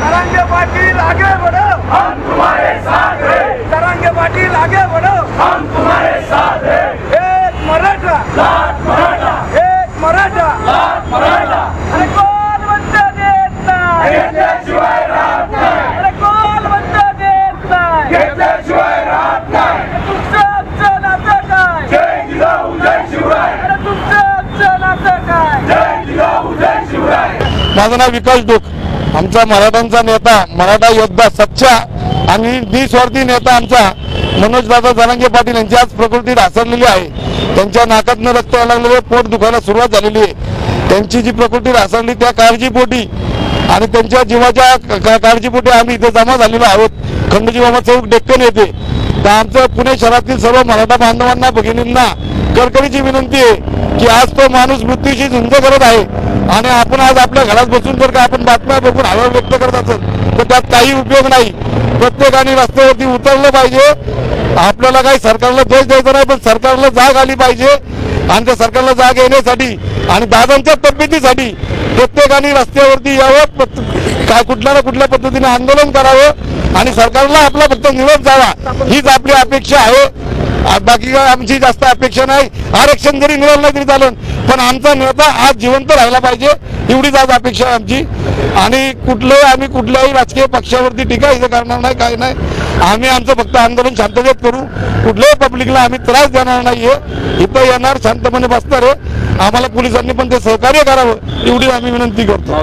तरंगे पाटील आगे बढ़ो। हम तुम्हारे साथ हैं। तरंगे पाटील आगे बढ़ो। हम तुम्हारे साथ माझं नाव विकास डोक. आमचा मराठ्यांचा नेता मराठा योद्धा सच्चा आणि निस्वार्थी नेता आमचा मनोजदादा जनांगे पाटील यांची आज प्रकृती ढासळलेली आहे. त्यांच्या नाकातनं रक्त यायला लागलेले पोट दुखायला सुरुवात झालेली आहे. त्यांची जी प्रकृती ढासळली त्या काळजीपोटी आणि त्यांच्या जीवाच्या काळजीपोटी आम्ही इथे जमा झालेलो आहोत. खंडोजी बाबा चौक डेक्कन येते तर आमचं पुणे शहरातील सर्व मराठा बांधवांना भगिनींना कळकळीची विनंती आहे की आज तो माणूस मृत्यूशी झुंज करत आहे. आणि आपण आज आपल्या घरात बसून जर का आपण बातम्या बघून हवा व्यक्त करत असत तर त्यात काही उपयोग नाही. प्रत्येकाने रस्त्यावरती उतरलं पाहिजे. आपल्याला काही सरकारला दोष द्यायचा नाही पण सरकारला जाग आली पाहिजे. आणि त्या सरकारला जाग येण्यासाठी आणि दादांच्या तब्येतीसाठी प्रत्येकाने रस्त्यावरती यावं काय कुठल्या ना कुठल्या पद्धतीने आंदोलन करावं आणि सरकारला आपला फक्त निरोप जावा हीच आपली अपेक्षा आहे. बाकी काय आमची जास्त अपेक्षा नाही. आरक्षण जरी मिळालं नाही तरी चालेल. पण आमचा नेता आज जिवंत राहिला पाहिजे एवढीच आज अपेक्षा आहे आमची. आणि कुठलंही आम्ही कुठल्याही राजकीय पक्षावरती टीका इथं करणार नाही काही नाही. आम्ही आमचं फक्त आंदोलन शांततेत करू. कुठल्याही पब्लिकला आम्ही त्रास देणार नाहीये. इथं येणार शांतपणे बसणार आहे. आम्हाला पोलिसांनी पण ते सहकार्य करावं एवढी आम्ही विनंती करतो.